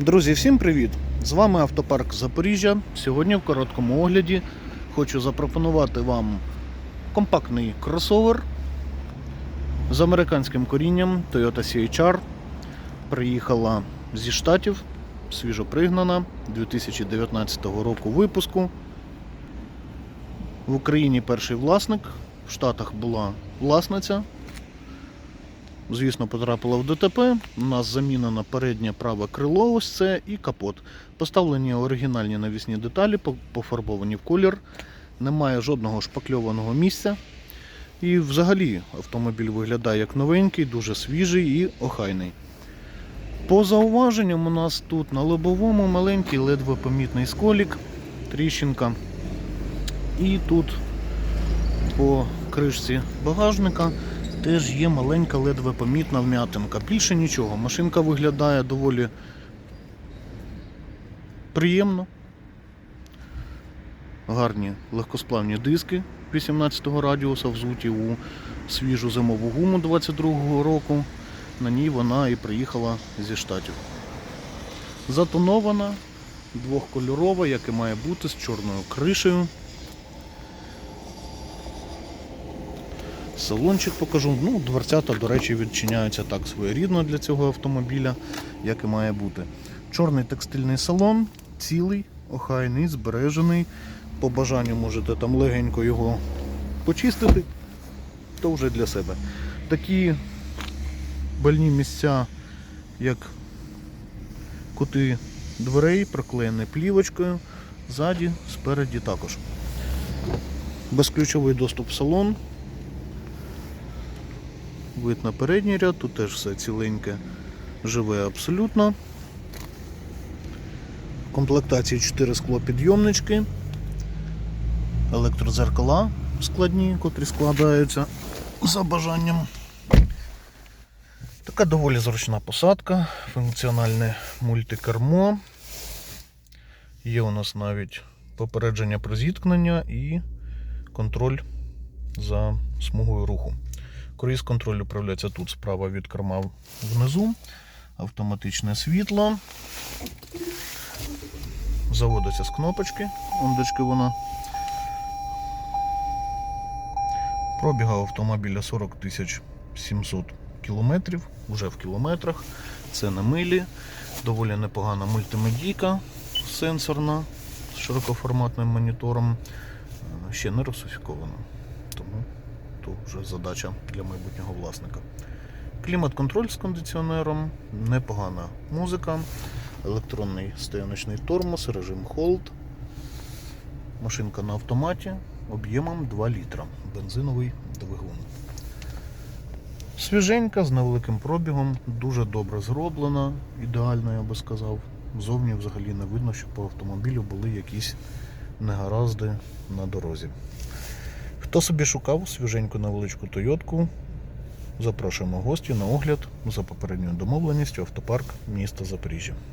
Друзі, всім привіт! З вами Автопарк Запоріжжя. Сьогодні в короткому огляді хочу запропонувати вам компактний кросовер з американським корінням Toyota CHR. Приїхала зі штатів, свіжо пригнана 2019 року випуску. В Україні перший власник, в Штатах була власниця. Звісно, потрапила в ДТП. У нас замінено переднє праве крило, ось це і капот. Поставлені оригінальні навісні деталі, пофарбовані в колір. Немає жодного шпакльованого місця. І взагалі автомобіль виглядає як новенький, дуже свіжий і охайний. По зауваженням у нас тут на лобовому маленький ледве помітний сколік, тріщинка. І тут по кришці багажника теж є маленька ледве помітна вм'ятинка. Більше нічого. Машинка виглядає доволі приємно. Гарні легкосплавні диски 18 радіуса взуті у свіжу зимову гуму 22 року. На ній вона і приїхала зі штатів. Затонована, двохкольорова, як і має бути, з чорною кришею. Салончик покажу. Ну, дверцята, до речі, відчиняються так своєрідно для цього автомобіля, як і має бути. Чорний текстильний салон, цілий, охайний, збережений. По бажанню можете там легенько його почистити, то вже для себе. Такі больні місця, як кути дверей, проклеєні плівочкою, ззаді, спереді також. Безключовий доступ в салон. Вид на передній ряд, тут теж все ціленьке, живе абсолютно. В комплектації 4 склопідйомнички, електрозеркала складні, котрі складаються за бажанням. Така доволі зручна посадка, функціональне мультикермо. Є у нас навіть попередження про зіткнення і контроль за смугою руху. Круїз контроль управляється тут справа від керма внизу. Автоматичне світло. Заводиться з кнопочки. Ондочки вона. Пробіга автомобіля 40 тисяч 700 кілометрів, вже в кілометрах. Це на милі. Доволі непогана мультимедійка сенсорна з широкоформатним монітором. Е, Ще не русифікована. Тому то вже задача для майбутнього власника. Клімат-контроль з кондиціонером, непогана музика, електронний стояночний тормоз, режим Hold. Машинка на автоматі об'ємом 2 літра. Бензиновий двигун. Свіженька з невеликим пробігом, дуже добре зроблена, ідеально, я би сказав. Зовні взагалі не видно, що по автомобілю були якісь негаразди на дорозі. Хто собі шукав свіженьку невеличку Тойотку, запрошуємо гості на огляд за попередньою домовленістю автопарк міста Запоріжжя.